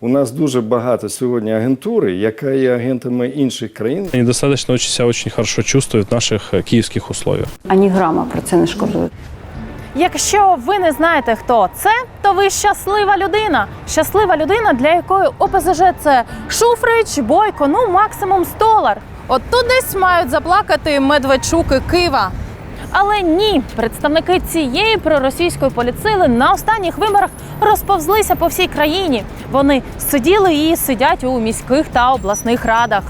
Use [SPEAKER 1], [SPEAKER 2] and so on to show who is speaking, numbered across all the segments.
[SPEAKER 1] У нас дуже багато сьогодні агентури, яка є агентами інших країн.
[SPEAKER 2] Они достаточно очень, себя очень хорошо чувствуют в наших э, киевских условиях.
[SPEAKER 3] Ані грама про це не шкодують.
[SPEAKER 4] Якщо ви не знаєте, хто це, то ви щаслива людина. Щаслива людина, для якої ОПЗЖ це Шуфрич, Бойко, ну максимум столар. От тут десь мають заплакати Медведчуки Кива. Але ні, представники цієї проросійської поліцили на останніх виборах розповзлися по всій країні. Вони сиділи і сидять у міських та обласних радах.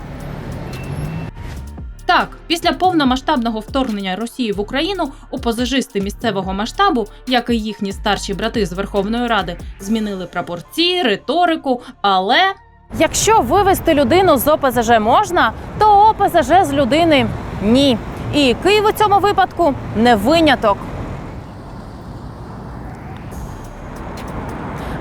[SPEAKER 5] Так, після повномасштабного вторгнення Росії в Україну опозижисти місцевого масштабу, як і їхні старші брати з Верховної Ради, змінили прапорці, риторику, але
[SPEAKER 4] Якщо вивести людину з ОПЗЖ можна, то ОПЗЖ з людини ні. І Київ у цьому випадку не виняток.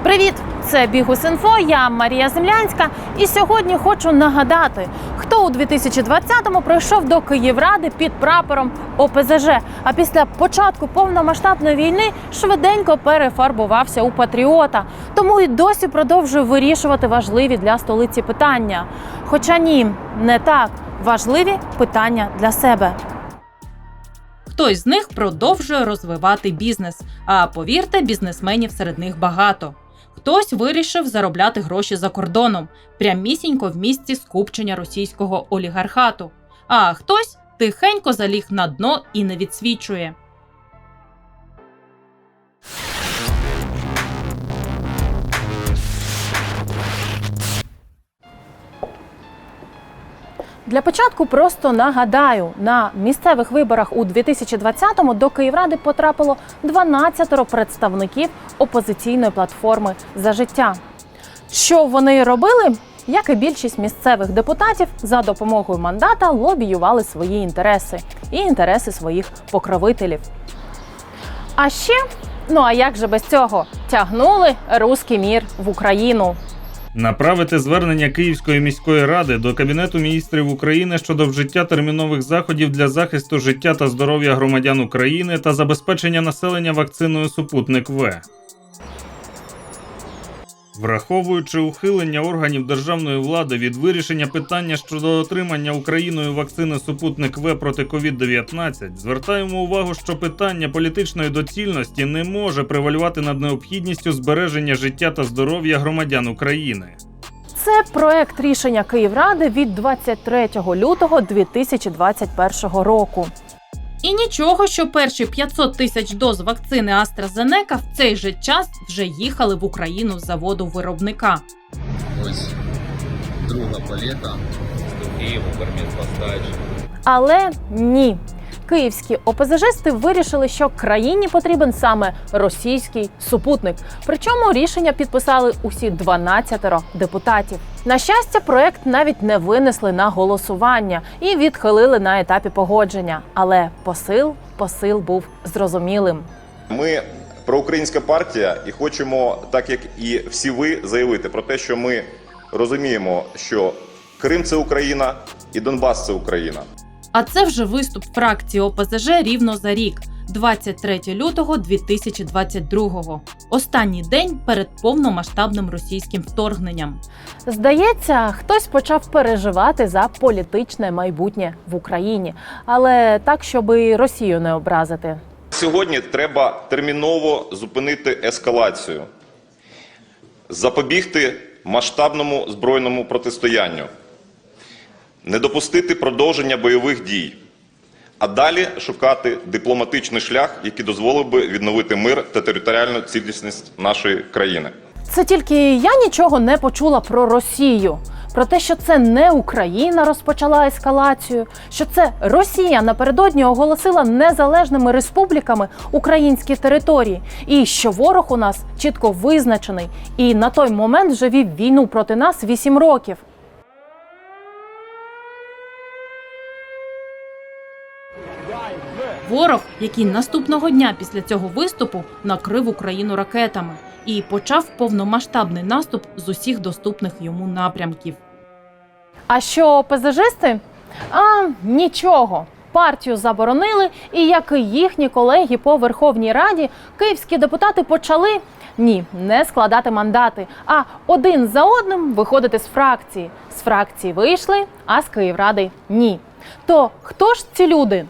[SPEAKER 4] Привіт! Це Бігус.Інфо, я Марія Землянська. І сьогодні хочу нагадати, хто у 2020-му прийшов до Київради під прапором ОПЗЖ, а після початку повномасштабної війни швиденько перефарбувався у патріота. Тому і досі продовжує вирішувати важливі для столиці питання. Хоча ні, не так важливі питання для себе.
[SPEAKER 5] хтось з них продовжує розвивати бізнес. А повірте, бізнесменів серед них багато. Хтось вирішив заробляти гроші за кордоном, прямісінько в місці скупчення російського олігархату. А хтось тихенько заліг на дно і не відсвічує.
[SPEAKER 4] Для початку просто нагадаю, на місцевих виборах у 2020-му до Київради потрапило 12 представників опозиційної платформи за життя. Що вони робили? Як і більшість місцевих депутатів, за допомогою мандата лобіювали свої інтереси і інтереси своїх покровителів. А ще, ну а як же без цього, тягнули руський мір в Україну.
[SPEAKER 6] Направити звернення Київської міської ради до Кабінету міністрів України щодо вжиття термінових заходів для захисту життя та здоров'я громадян України та забезпечення населення вакциною Супутник В. Враховуючи ухилення органів державної влади від вирішення питання щодо отримання Україною вакцини Супутник В проти COVID-19, звертаємо увагу, що питання політичної доцільності не може превалювати над необхідністю збереження життя та здоров'я громадян України.
[SPEAKER 4] Це проект рішення Київради від 23 лютого 2021 року.
[SPEAKER 5] І нічого, що перші 500 тисяч доз вакцини AstraZeneca в цей же час вже їхали в Україну з заводу виробника.
[SPEAKER 7] Ось друга палета з Києву Верміт
[SPEAKER 4] Але ні. Київські ОПЗЖисти вирішили, що країні потрібен саме російський супутник. Причому рішення підписали усі 12 депутатів. На щастя, проект навіть не винесли на голосування і відхилили на етапі погодження. Але посил, посил був зрозумілим.
[SPEAKER 8] Ми проукраїнська партія і хочемо, так як і всі ви, заявити про те, що ми розуміємо, що Крим це Україна і Донбас це Україна.
[SPEAKER 5] А це вже виступ фракції ОПЗЖ рівно за рік, 23 лютого 2022 Останній день перед повномасштабним російським вторгненням.
[SPEAKER 4] Здається, хтось почав переживати за політичне майбутнє в Україні, але так, щоб і Росію не образити.
[SPEAKER 8] Сьогодні треба терміново зупинити ескалацію, запобігти масштабному збройному протистоянню, не допустити продовження бойових дій, а далі шукати дипломатичний шлях, який дозволив би відновити мир та територіальну цілісність нашої країни.
[SPEAKER 4] Це тільки я нічого не почула про Росію. Про те, що це не Україна розпочала ескалацію, що це Росія напередодні оголосила незалежними республіками українські території, і що ворог у нас чітко визначений, і на той момент вже вів війну проти нас 8 років.
[SPEAKER 5] Ворог, який наступного дня після цього виступу накрив Україну ракетами і почав повномасштабний наступ з усіх доступних йому напрямків.
[SPEAKER 4] А що ПЗЖисти? А нічого. Партію заборонили, і як і їхні колеги по Верховній Раді, київські депутати почали Ні, не складати мандати, а один за одним виходити з фракції. З фракції вийшли, а з Київради ні. То хто ж ці люди?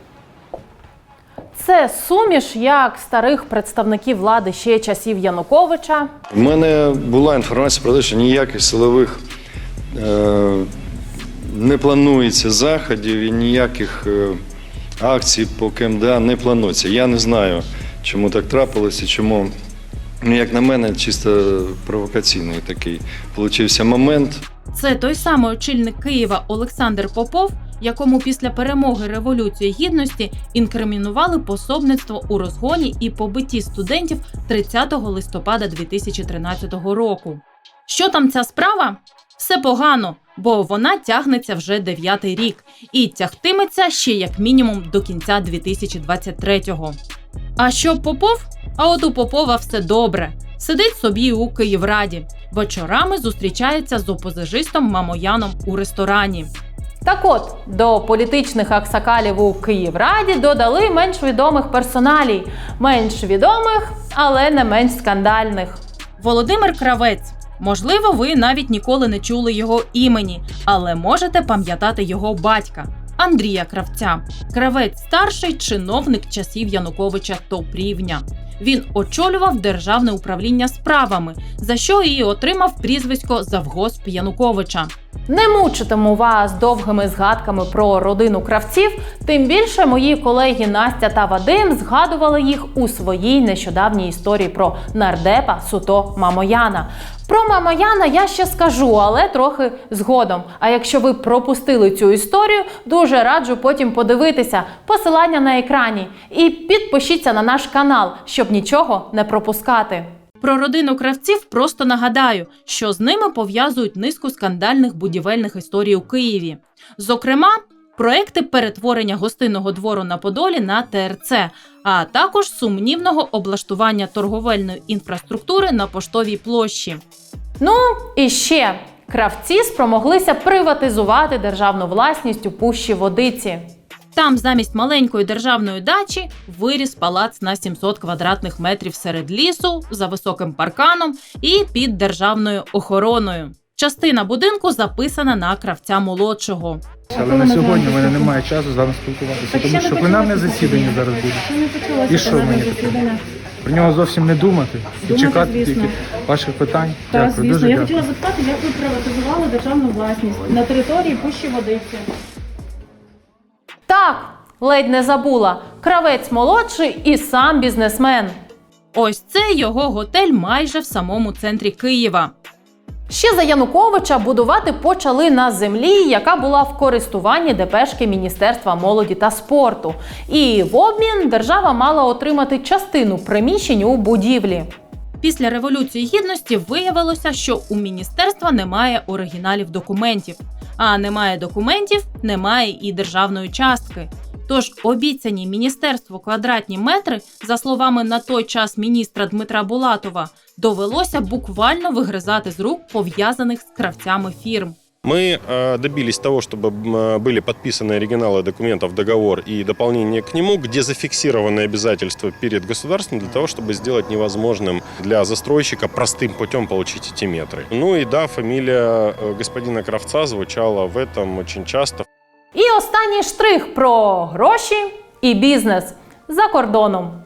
[SPEAKER 4] Це суміш як старих представників влади ще часів Януковича,
[SPEAKER 1] У мене була інформація про те, що ніяких силових е, не планується заходів і ніяких е, акцій по КМДА не планується. Я не знаю, чому так трапилося, чому, ну, як на мене, чисто провокаційний такий получився момент.
[SPEAKER 5] Це той самий очільник Києва Олександр Попов, якому після перемоги Революції Гідності інкримінували пособництво у розгоні і побитті студентів 30 листопада 2013 року. Що там ця справа? Все погано, бо вона тягнеться вже дев'ятий рік і тягтиметься ще як мінімум до кінця 2023-го. А що Попов? А от у Попова все добре. Сидить собі у Київраді, вечорами зустрічається з опозижистом Мамояном у ресторані.
[SPEAKER 4] Так от, до політичних аксакалів у Київраді додали менш відомих персоналій, менш відомих, але не менш скандальних.
[SPEAKER 5] Володимир Кравець. Можливо, ви навіть ніколи не чули його імені, але можете пам'ятати його батька Андрія Кравця. Кравець старший чиновник часів Януковича топ рівня. Він очолював державне управління справами, за що і отримав прізвисько завгосп Януковича.
[SPEAKER 4] Не мучитиму вас довгими згадками про родину кравців, тим більше мої колеги Настя та Вадим згадували їх у своїй нещодавній історії про нардепа Суто Мамояна. Про Мамояна я ще скажу, але трохи згодом. А якщо ви пропустили цю історію, дуже раджу потім подивитися посилання на екрані. І підпишіться на наш канал, щоб нічого не пропускати.
[SPEAKER 5] Про родину кравців просто нагадаю, що з ними пов'язують низку скандальних будівельних історій у Києві. Зокрема, проекти перетворення гостинного двору на Подолі на ТРЦ, а також сумнівного облаштування торговельної інфраструктури на поштовій площі.
[SPEAKER 4] Ну і ще кравці спромоглися приватизувати державну власність у пущі водиці.
[SPEAKER 5] Там замість маленької державної дачі виріс палац на 700 квадратних метрів серед лісу за високим парканом і під державною охороною. Частина будинку записана на кравця молодшого.
[SPEAKER 9] Але на сьогодні в мене немає часу з вами спілкуватися, тому що пленарне засідання зараз буде. І що мені таке? Про нього зовсім не думати і чекати тільки ваших питань.
[SPEAKER 10] Так,
[SPEAKER 9] Дякую,
[SPEAKER 10] звісно.
[SPEAKER 9] дуже
[SPEAKER 10] Я
[SPEAKER 9] дякую.
[SPEAKER 10] хотіла запитати, як ви приватизували державну власність на території Пущі Водиці.
[SPEAKER 4] Так, ледь не забула. Кравець молодший і сам бізнесмен.
[SPEAKER 5] Ось це його готель майже в самому центрі Києва.
[SPEAKER 4] Ще за Януковича будувати почали на землі, яка була в користуванні ДПшки Міністерства молоді та спорту. І в обмін держава мала отримати частину приміщень у будівлі.
[SPEAKER 5] Після революції гідності виявилося, що у міністерства немає оригіналів документів. А немає документів, немає і державної частки. Тож обіцяні міністерству квадратні метри, за словами на той час міністра Дмитра Булатова, довелося буквально вигризати з рук пов'язаних з кравцями фірм.
[SPEAKER 11] Мы э, добились того, чтобы м, э, были подписаны оригиналы документов, договор и дополнение к нему, где зафиксированы обязательства перед государством для того, чтобы сделать невозможным для застройщика простым путем получить эти метры. Ну и да, фамилия э, господина Кравца звучала в этом очень часто.
[SPEAKER 4] І останній штрих про гроші і бізнес за кордоном.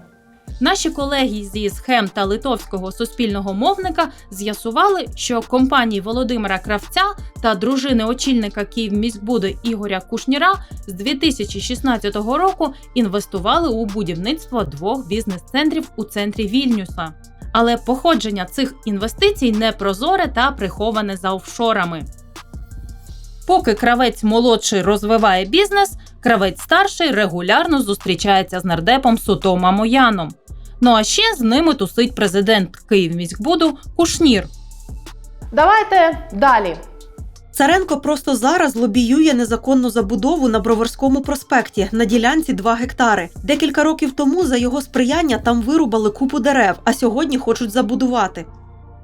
[SPEAKER 5] Наші колеги зі схем та литовського суспільного мовника з'ясували, що компанії Володимира Кравця та дружини очільника Київміськбуди Ігоря Кушніра з 2016 року інвестували у будівництво двох бізнес-центрів у центрі Вільнюса. Але походження цих інвестицій непрозоре та приховане за офшорами. Поки кравець молодший розвиває бізнес, кравець старший регулярно зустрічається з нардепом Суто Мамояном. Ну а ще з ними тусить президент Київміськбуду Кушнір.
[SPEAKER 4] Давайте далі.
[SPEAKER 12] Царенко просто зараз лобіює незаконну забудову на Броварському проспекті на ділянці 2 гектари. Декілька років тому за його сприяння там вирубали купу дерев, а сьогодні хочуть забудувати.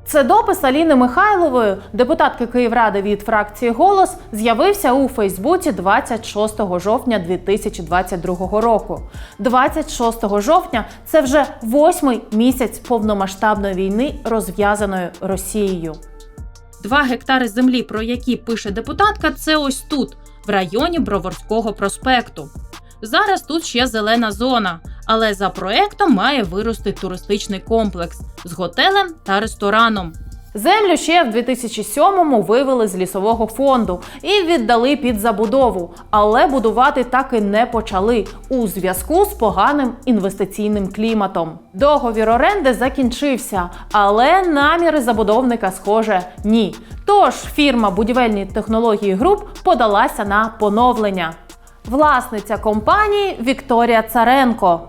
[SPEAKER 4] Це допис Аліни Михайлової, депутатки Київради від фракції Голос, з'явився у Фейсбуці 26 жовтня 2022 року. 26 жовтня це вже восьмий місяць повномасштабної війни, розв'язаної Росією.
[SPEAKER 5] Два гектари землі, про які пише депутатка, це ось тут, в районі Броварського проспекту. Зараз тут ще зелена зона, але за проектом має вирости туристичний комплекс з готелем та рестораном.
[SPEAKER 4] Землю ще в 2007-му вивели з лісового фонду і віддали під забудову, але будувати так і не почали у зв'язку з поганим інвестиційним кліматом. Договір оренди закінчився, але наміри забудовника схоже ні. Тож фірма будівельні технології груп подалася на поновлення. Власниця компанії Вікторія Царенко.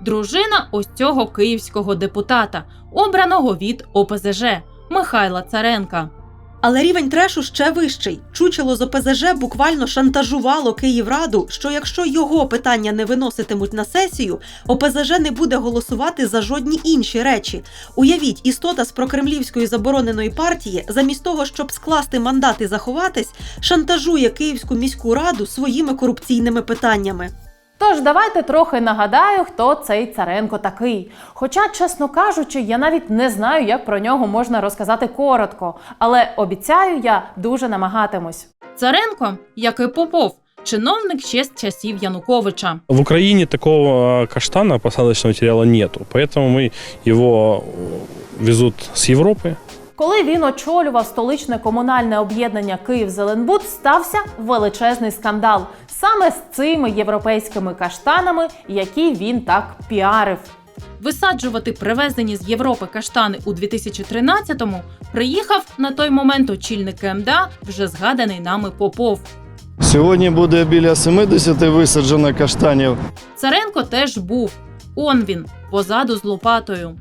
[SPEAKER 5] Дружина ось цього київського депутата, обраного від ОПЗЖ Михайла Царенка.
[SPEAKER 12] Але рівень трешу ще вищий. Чучело з ОПЗЖ буквально шантажувало Київраду, що якщо його питання не виноситимуть на сесію, ОПЗЖ не буде голосувати за жодні інші речі. Уявіть, істота з прокремлівської забороненої партії, замість того, щоб скласти мандат і заховатись, шантажує Київську міську раду своїми корупційними питаннями.
[SPEAKER 4] Тож давайте трохи нагадаю, хто цей Царенко такий. Хоча, чесно кажучи, я навіть не знаю, як про нього можна розказати коротко, але обіцяю, я дуже намагатимусь.
[SPEAKER 5] Царенко, як і Попов, чиновник ще з часів Януковича.
[SPEAKER 2] В Украине такого каштана посадочного материала нету, поэтому мы его э, везут с Европы.
[SPEAKER 4] Коли він очолював столичне комунальне об'єднання Київ-Зеленбуд, стався величезний скандал саме з цими європейськими каштанами, які він так піарив.
[SPEAKER 5] Висаджувати привезені з Європи каштани у 2013-му приїхав на той момент очільник КМДА, вже згаданий нами Попов.
[SPEAKER 1] Сьогодні буде біля 70 висаджено каштанів.
[SPEAKER 5] Царенко теж був. Он він, позаду з лопатою.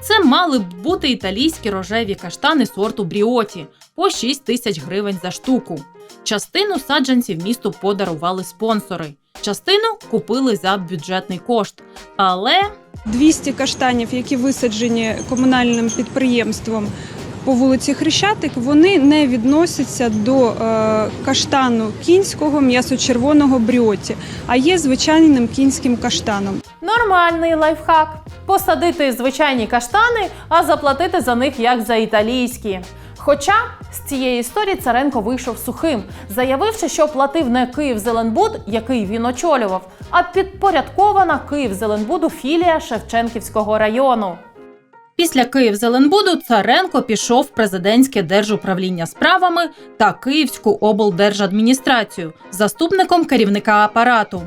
[SPEAKER 5] Це мали б бути італійські рожеві каштани сорту Бріоті по 6 тисяч гривень за штуку. Частину саджанців місту подарували спонсори, частину купили за бюджетний кошт. Але
[SPEAKER 10] 200 каштанів, які висаджені комунальним підприємством по вулиці Хрещатик, вони не відносяться до е, каштану кінського м'ясо-червоного бріоті, а є звичайним кінським каштаном.
[SPEAKER 4] Нормальний лайфхак посадити звичайні каштани, а заплатити за них як за італійські. Хоча з цієї історії Царенко вийшов сухим, заявивши, що платив не Київ-Зеленбуд, який він очолював, а підпорядкована Київ-Зеленбуду філія Шевченківського району.
[SPEAKER 5] після Київзеленбуду Царенко пішов в президентське держуправління справами та Київську облдержадміністрацію заступником керівника апарату.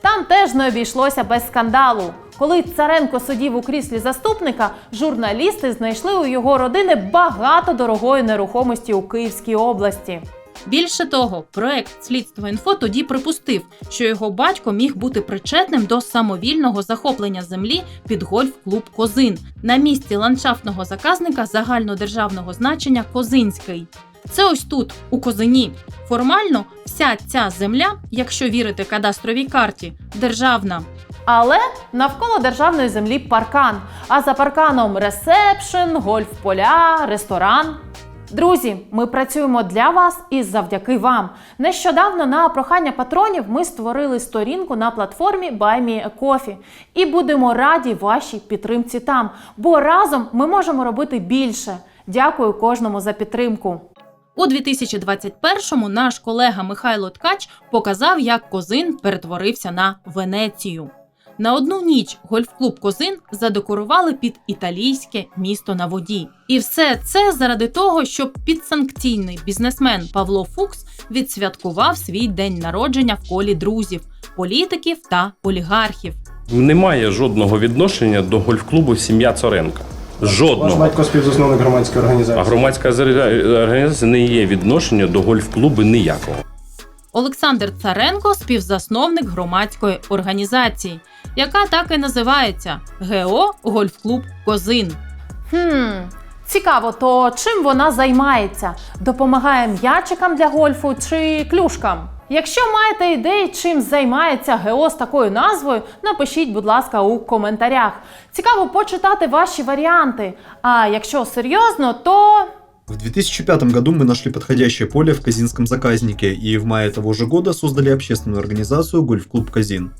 [SPEAKER 4] Там теж не обійшлося без скандалу. Коли Царенко сидів у кріслі заступника, журналісти знайшли у його родини багато дорогої нерухомості у Київській області.
[SPEAKER 5] Більше того, проект Слідство інфо тоді припустив, що його батько міг бути причетним до самовільного захоплення землі під гольф-клуб Козин на місці ландшафтного заказника загальнодержавного значення Козинський. Це ось тут, у Козині. Формально вся ця земля, якщо вірити кадастровій карті, державна.
[SPEAKER 4] Але навколо державної землі паркан, а за парканом ресепшн, гольф-поля, ресторан. Друзі, ми працюємо для вас і завдяки вам. Нещодавно на прохання патронів ми створили сторінку на платформі BuyMeACoffee і будемо раді вашій підтримці там, бо разом ми можемо робити більше. Дякую кожному за підтримку.
[SPEAKER 5] У 2021-му наш колега Михайло Ткач показав, як Козин перетворився на Венецію. На одну ніч гольф-клуб Козин задекорували під італійське місто на воді. І все це заради того, щоб підсанкційний бізнесмен Павло Фукс відсвяткував свій день народження в колі друзів, політиків та олігархів.
[SPEAKER 11] Немає жодного відношення до гольф-клубу сім'я Цоренка. Жодного.
[SPEAKER 9] батько співзасновник громадської
[SPEAKER 11] А
[SPEAKER 9] організації.
[SPEAKER 11] громадська організація не є відношення до гольф-клубу ніякого.
[SPEAKER 5] Олександр Царенко співзасновник громадської організації, яка так і називається ГО Гольф-клуб Козин.
[SPEAKER 4] Хм, цікаво, то чим вона займається? Допомагає м'ячикам для гольфу чи клюшкам? Якщо маєте ідеї, чим займається ГО з такою назвою, напишіть, будь ласка, у коментарях. Цікаво почитати ваші варіанти. А якщо серйозно, то
[SPEAKER 13] В 2005 году мы нашли подходящее поле в Казинском заказнике и в мае того же года создали общественную организацию «Гольф-клуб Казин».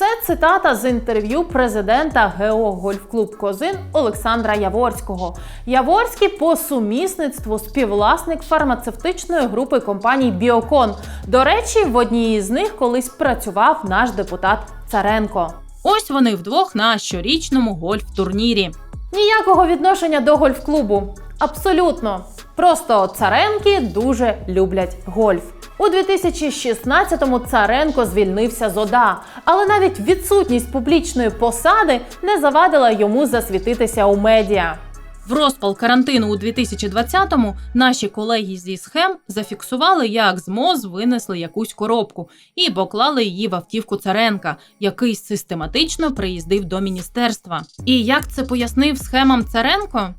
[SPEAKER 4] Це цитата з інтерв'ю президента ГО Гольф-клуб Козин Олександра Яворського. Яворський по сумісництву співвласник фармацевтичної групи компаній Біокон. До речі, в одній із них колись працював наш депутат Царенко.
[SPEAKER 5] Ось вони вдвох на щорічному гольф-турнірі.
[SPEAKER 4] Ніякого відношення до гольф-клубу. Абсолютно. Просто царенки дуже люблять гольф. У 2016-му Царенко звільнився з ОДА, але навіть відсутність публічної посади не завадила йому засвітитися у медіа.
[SPEAKER 5] В розпал карантину у 2020-му наші колеги зі схем зафіксували, як з МОЗ винесли якусь коробку і поклали її в автівку Царенка, який систематично приїздив до міністерства. І як це пояснив схемам Царенко?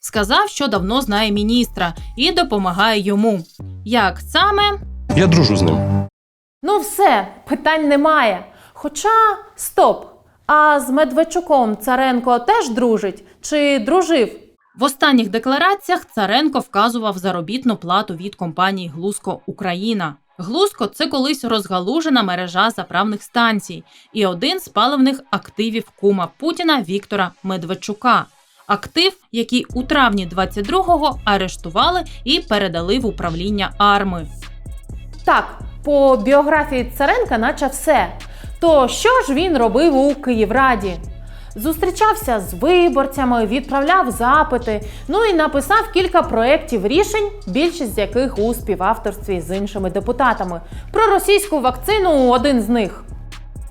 [SPEAKER 5] Сказав, що давно знає міністра і допомагає йому. Як саме
[SPEAKER 11] Я дружу з ним.
[SPEAKER 4] Ну все, питань немає. Хоча стоп. А з Медведчуком Царенко теж дружить чи дружив?
[SPEAKER 5] В останніх деклараціях Царенко вказував заробітну плату від компанії Глузко Україна. Глузко це колись розгалужена мережа заправних станцій і один з паливних активів кума Путіна Віктора Медведчука. Актив, який у травні 22-го арештували і передали в управління арми.
[SPEAKER 4] Так, по біографії Царенка, наче все. То що ж він робив у Київраді? Зустрічався з виборцями, відправляв запити, ну і написав кілька проєктів рішень, більшість з яких у співавторстві з іншими депутатами. Про російську вакцину один з них.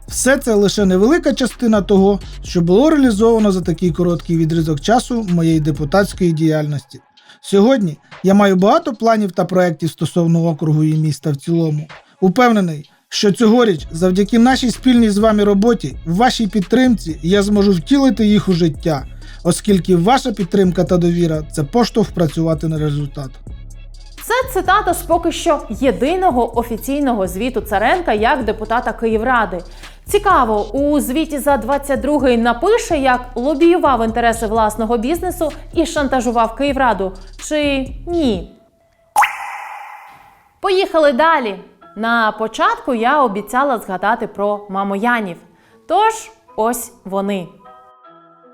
[SPEAKER 14] Все це лише невелика частина того, що було реалізовано за такий короткий відрізок часу моєї депутатської діяльності. Сьогодні я маю багато планів та проєктів стосовно округу і міста в цілому. Упевнений, що цьогоріч, завдяки нашій спільній з вами роботі, вашій підтримці, я зможу втілити їх у життя, оскільки ваша підтримка та довіра це поштовх працювати на результат.
[SPEAKER 4] Це цитата з поки що єдиного офіційного звіту Царенка як депутата Київради. Цікаво, у звіті за 22-й напише, як лобіював інтереси власного бізнесу і шантажував Київраду. Чи ні? Поїхали далі. На початку я обіцяла згадати про мамоянів. Тож ось вони.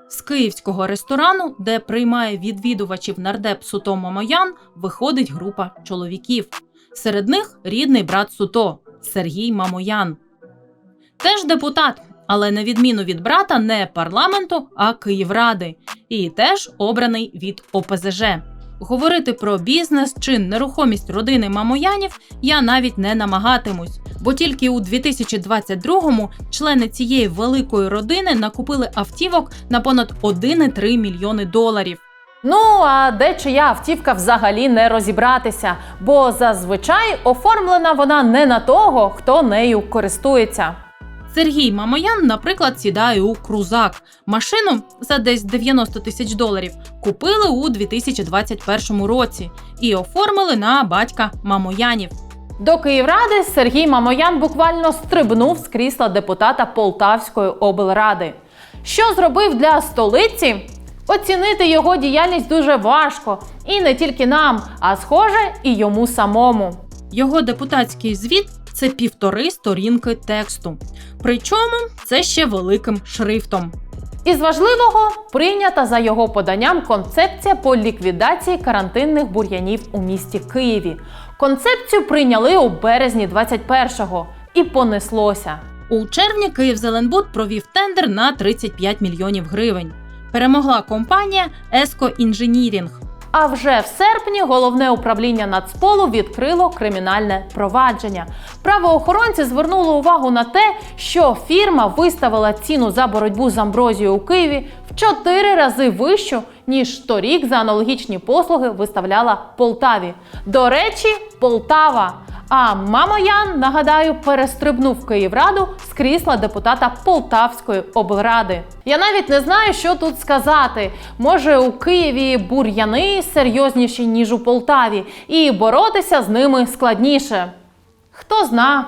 [SPEAKER 5] З київського ресторану, де приймає відвідувачів нардеп Суто Мамоян, виходить група чоловіків. Серед них рідний брат Суто Сергій Мамоян. Теж депутат, але на відміну від брата, не парламенту, а Київради, і теж обраний від ОПЗЖ. Говорити про бізнес чи нерухомість родини Мамоянів я навіть не намагатимусь, бо тільки у 2022-му члени цієї великої родини накупили автівок на понад 1,3 мільйони доларів.
[SPEAKER 4] Ну а де чия автівка взагалі не розібратися, бо зазвичай оформлена вона не на того, хто нею користується.
[SPEAKER 5] Сергій Мамоян, наприклад, сідає у крузак. Машину за десь 90 тисяч доларів купили у 2021 році і оформили на батька Мамоянів.
[SPEAKER 4] До Київради Сергій Мамоян буквально стрибнув з крісла депутата Полтавської облради. Що зробив для столиці? Оцінити його діяльність дуже важко, і не тільки нам, а схоже, і йому самому.
[SPEAKER 5] Його депутатський звіт це півтори сторінки тексту. Причому це ще великим шрифтом.
[SPEAKER 4] Із важливого прийнята за його поданням концепція по ліквідації карантинних бур'янів у місті Києві. Концепцію прийняли у березні 21-го і понеслося.
[SPEAKER 5] У червні Київзеленбуд провів тендер на 35 мільйонів гривень. Перемогла компанія Еско Інженірінг.
[SPEAKER 4] А вже в серпні головне управління Нацполу відкрило кримінальне провадження. Правоохоронці звернули увагу на те, що фірма виставила ціну за боротьбу з амброзією у Києві в чотири рази вищу, ніж торік за аналогічні послуги виставляла Полтаві. До речі, Полтава. А Мамоян, нагадаю, перестрибнув Київраду з крісла депутата Полтавської облради. Я навіть не знаю, що тут сказати. Може, у Києві бур'яни серйозніші, ніж у Полтаві, і боротися з ними складніше. Хто зна.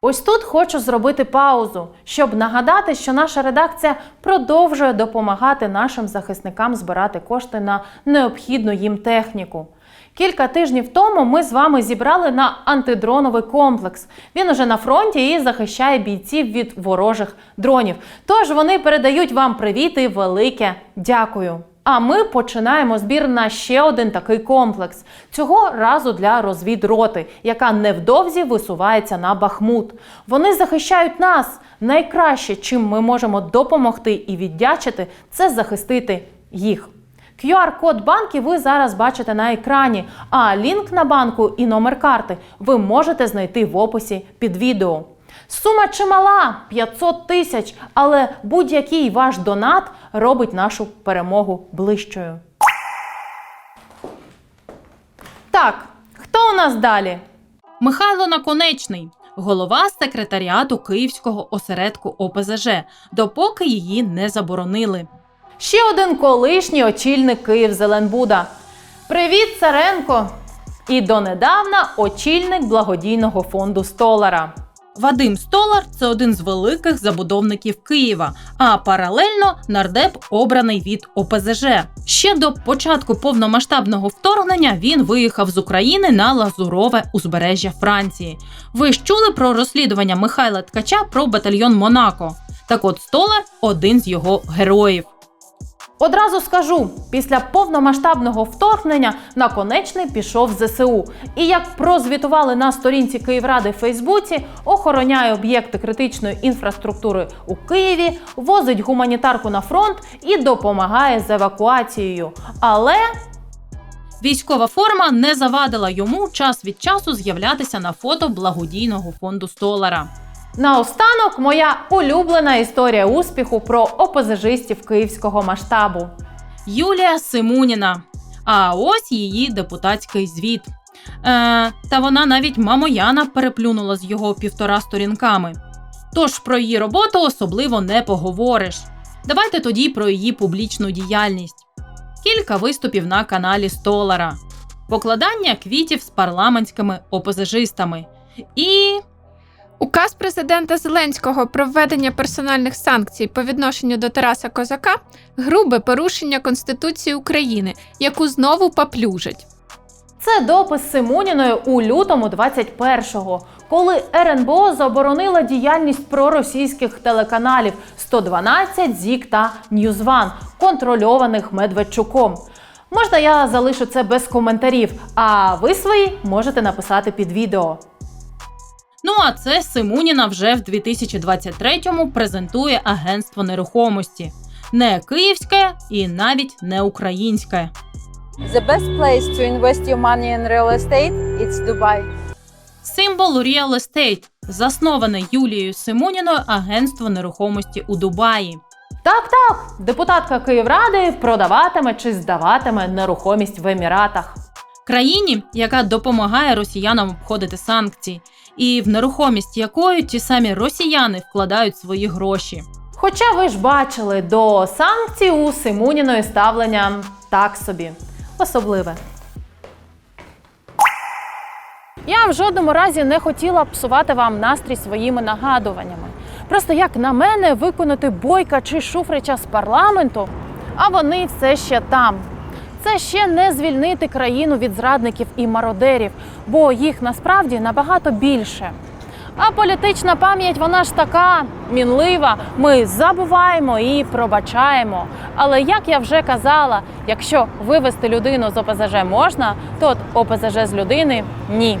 [SPEAKER 4] Ось тут хочу зробити паузу, щоб нагадати, що наша редакція продовжує допомагати нашим захисникам збирати кошти на необхідну їм техніку. Кілька тижнів тому ми з вами зібрали на антидроновий комплекс. Він уже на фронті і захищає бійців від ворожих дронів. Тож вони передають вам привіт і велике дякую. А ми починаємо збір на ще один такий комплекс. Цього разу для розвідроти, яка невдовзі висувається на Бахмут. Вони захищають нас. Найкраще, чим ми можемо допомогти і віддячити, це захистити їх. QR-код банки ви зараз бачите на екрані, а лінк на банку і номер карти ви можете знайти в описі під відео. Сума чимала 500 тисяч, але будь-який ваш донат робить нашу перемогу ближчою. Так, хто у нас далі?
[SPEAKER 5] Михайло Наконечний, голова секретаріату Київського осередку ОПЗЖ, допоки її не заборонили.
[SPEAKER 4] Ще один колишній очільник Київзеленбуда. Привіт, Царенко! І донедавна очільник благодійного фонду Столара.
[SPEAKER 5] Вадим Столар це один з великих забудовників Києва, а паралельно нардеп обраний від ОПЗЖ. Ще до початку повномасштабного вторгнення він виїхав з України на Лазурове узбережжя Франції. Ви ж чули про розслідування Михайла Ткача про батальйон Монако. Так от Столар один з його героїв.
[SPEAKER 4] Одразу скажу, після повномасштабного вторгнення наконечний пішов ЗСУ. І як прозвітували на сторінці Київради в Фейсбуці, охороняє об'єкти критичної інфраструктури у Києві, возить гуманітарку на фронт і допомагає з евакуацією. Але
[SPEAKER 5] Військова форма не завадила йому час від часу з'являтися на фото благодійного фонду Столара.
[SPEAKER 4] Наостанок моя улюблена історія успіху про опозижистів київського масштабу.
[SPEAKER 5] Юлія Симуніна. А ось її депутатський звіт. Е, та вона навіть мамояна переплюнула з його півтора сторінками. Тож про її роботу особливо не поговориш. Давайте тоді про її публічну діяльність. Кілька виступів на каналі Столара, покладання квітів з парламентськими опозижистами і
[SPEAKER 15] Указ президента Зеленського про введення персональних санкцій по відношенню до Тараса Козака грубе порушення Конституції України, яку знову поплюжать.
[SPEAKER 4] Це допис Симоніної у лютому 21-го, коли РНБО заборонила діяльність проросійських телеканалів 112, ЗІК та Ньюзван, контрольованих Медведчуком. Можна я залишу це без коментарів, а ви свої можете написати під відео.
[SPEAKER 5] Ну а це Симуніна вже в 2023-му презентує агентство нерухомості. Не київське і навіть не українське.
[SPEAKER 3] The best place to invest your money in real estate it's Dubai.
[SPEAKER 5] Символ Real Estate, засноване Юлією Симоніною агентство нерухомості у Дубаї.
[SPEAKER 4] Так, так, депутатка Київради продаватиме чи здаватиме нерухомість в Еміратах.
[SPEAKER 5] Країні, яка допомагає росіянам обходити санкції, і в нерухомість якої ті самі росіяни вкладають свої гроші.
[SPEAKER 4] Хоча ви ж бачили, до санкцій у Симуніної ставлення так собі, особливе. Я в жодному разі не хотіла псувати вам настрій своїми нагадуваннями. Просто як на мене, виконати бойка чи шуфрича з парламенту, а вони все ще там. Це ще не звільнити країну від зрадників і мародерів, бо їх насправді набагато більше. А політична пам'ять вона ж така мінлива. Ми забуваємо і пробачаємо. Але як я вже казала, якщо вивести людину з ОПЗЖ можна, то от ОПЗЖ з людини ні.